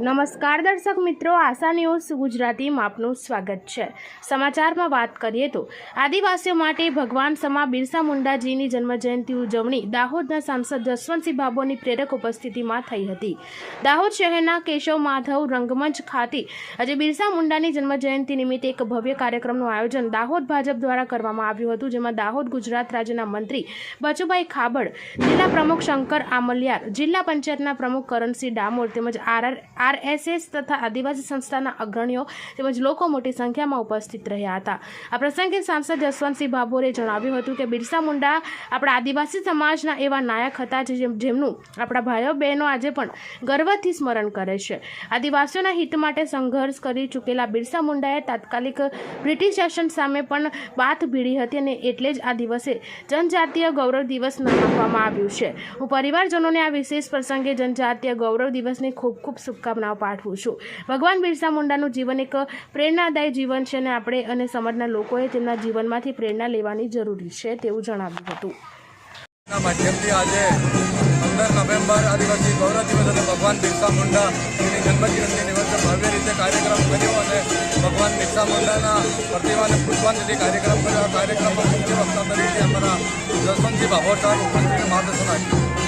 નમસ્કાર દર્શક મિત્રો, આશા ન્યૂઝ ગુજરાતીમાં આપનું સ્વાગત છે. સમાચારમાં વાત કરીએ તો, આદિવાસીઓ માટે ભગવાન સમા બિરસા મુંડાજીની જન્મજયંતિ ઉજવણી દાહોદના સાંસદ જસવંતસિંહ બાબોની પ્રેરક ઉપસ્થિતિમાં થઈ હતી. દાહોદ શહેરના કેશવ માધવ રંગમંચ ખાતે આજે બિરસા મુંડાની જન્મજયંતિ નિમિત્તે એક ભવ્ય કાર્યક્રમનું આયોજન દાહોદ ભાજપ દ્વારા કરવામાં આવ્યું હતું, જેમાં દાહોદ ગુજરાત રાજ્યના મંત્રી બચુભાઈ ખાબડ, જિલ્લા પ્રમુખ શંકર આમલિયાર, જિલ્લા પંચાયતના પ્રમુખ કરણસિંહ ડામોર તેમજ આર આરએસએસ તથા આદિવાસી સંસ્થાના અગ્રણીઓ તેમજ લોકો મોટી સંખ્યામાં ઉપસ્થિત રહ્યા હતા. આ પ્રસંગે સાંસદ જસવંતસિંહ ભાભોરે જણાવ્યું હતું કે બિરસા મુંડા આપણા આદિવાસી સમાજના એવા નાયક હતા જે જેમનું આપણા ભાઈઓ બહેનો આજે પણ ગર્વથી સ્મરણ કરે છે. આદિવાસીઓના હિત માટે સંઘર્ષ કરી ચૂકેલા બિરસા મુંડાએ તાત્કાલિક બ્રિટિશ શાસન સામે પણ બાથ ભીડી હતી અને એટલે જ આ દિવસે જનજાતીય ગૌરવ દિવસ મનાવવામાં આવ્યું છે. હું પરિવારજનોને આ વિશેષ પ્રસંગે જનજાતીય ગૌરવ દિવસની ખૂબ ખૂબ શુભકામનાઓ પાઠવું છું. ભગવાન બિરસા મુંડાનું જીવન એક પ્રેરણાદાયી જીવન છે અને આપણે અને સમાજના લોકોએ તેમના જીવનમાંથી પ્રેરણા લેવાની જરૂરી છે તેવું જણાવ્યું હતું. માધ્યમથી આજે પંદર નવેમ્બર આદિવાસી ગૌરવ દિવસ અને ભગવાન બિરસા મુંડા એની જન્મજયંતિ નિમિત્તે ભવ્ય રીતે કાર્યક્રમ કર્યો અને ભગવાન બિરસા મુંડાના પ્રતિમાને પુષ્પાંજલિ કાર્યક્રમ કર્યો. આ કાર્યક્રમમાં મુખ્ય વક્તા તરીકે અમારા જસવંતજી ભાભોટા ઉપસ્થિત માર્ગદર્શન આપ્યું.